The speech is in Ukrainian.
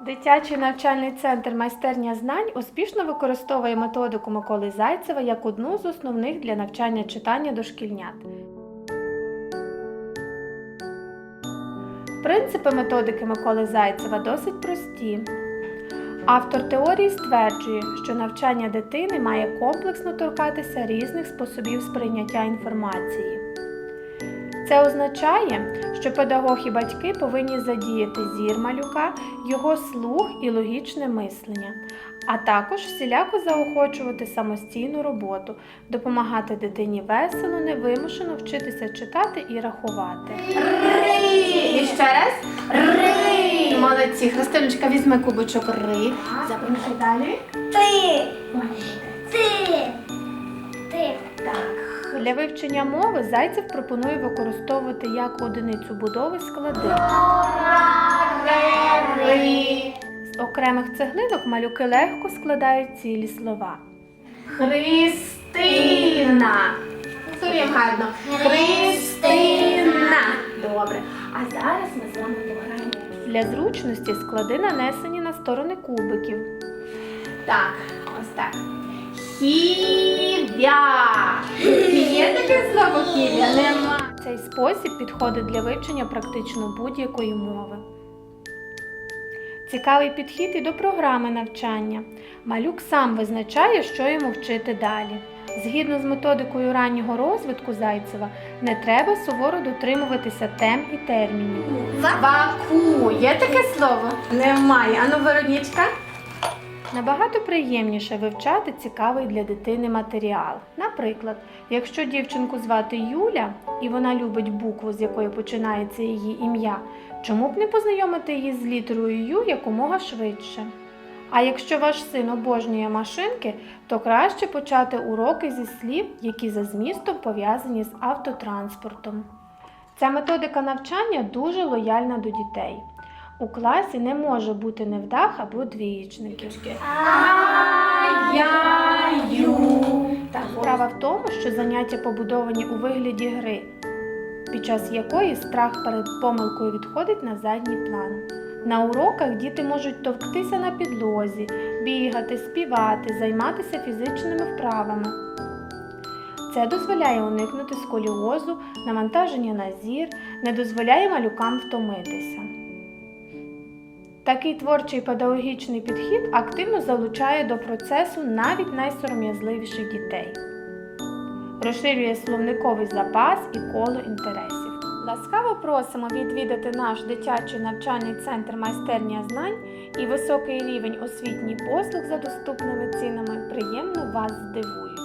Дитячий навчальний центр майстерня знань успішно використовує методику Миколи Зайцева як одну з основних для навчання читання дошкільнят. Принципи методики Миколи Зайцева досить прості. Автор теорії стверджує, що навчання дитини має комплексно торкатися різних способів сприйняття інформації. Це означає, що педагог і батьки повинні задіяти зір малюка, його слух і логічне мислення, а також всіляко заохочувати самостійну роботу, допомагати дитині весело, невимушено вчитися читати і рахувати. І ще раз. Ри. Молодці. Христиночка, візьми кубочок ри. Запиши далі. Ти. Ти. Для вивчення мови Зайцев пропонує використовувати як одиницю будови склади. З окремих цеглинок малюки легко складають цілі слова. Христина. Повторюємо гарно. Христина. Добре. А зараз ми з вами пограємо. Для зручності склади нанесені на сторони кубиків. Так, ось так. Хів'я. Слово хів'я? Нема. Цей спосіб підходить для вивчення практично будь-якої мови. Цікавий підхід і до програми навчання. Малюк сам визначає, що йому вчити далі. Згідно з методикою раннього розвитку Зайцева, не треба суворо дотримуватися тем і термінів. Ваку. Є таке слово? Немає. Ану, Веронічка. Набагато приємніше вивчати цікавий для дитини матеріал. Наприклад, якщо дівчинку звати Юля і вона любить букву, з якої починається її ім'я, чому б не познайомити її з літерою Ю якомога швидше? А якщо ваш син обожнює машинки, то краще почати уроки зі слів, які за змістом пов'язані з автотранспортом. Ця методика навчання дуже лояльна до дітей. У класі не може бути невдах або двієчників. Я-ю. Так, справа в тому, що заняття побудовані у вигляді гри, під час якої страх перед помилкою відходить на задній план. На уроках діти можуть товктися на підлозі, бігати, співати, займатися фізичними вправами. Це дозволяє уникнути сколіозу, навантаження на зір, не дозволяє малюкам втомитися. Такий творчий педагогічний підхід активно залучає до процесу навіть найсором'язливіших дітей, розширює словниковий запас і коло інтересів. Ласкаво просимо відвідати наш дитячий навчальний центр майстерня знань і високий рівень освітніх послуг за доступними цінами приємно вас здивують.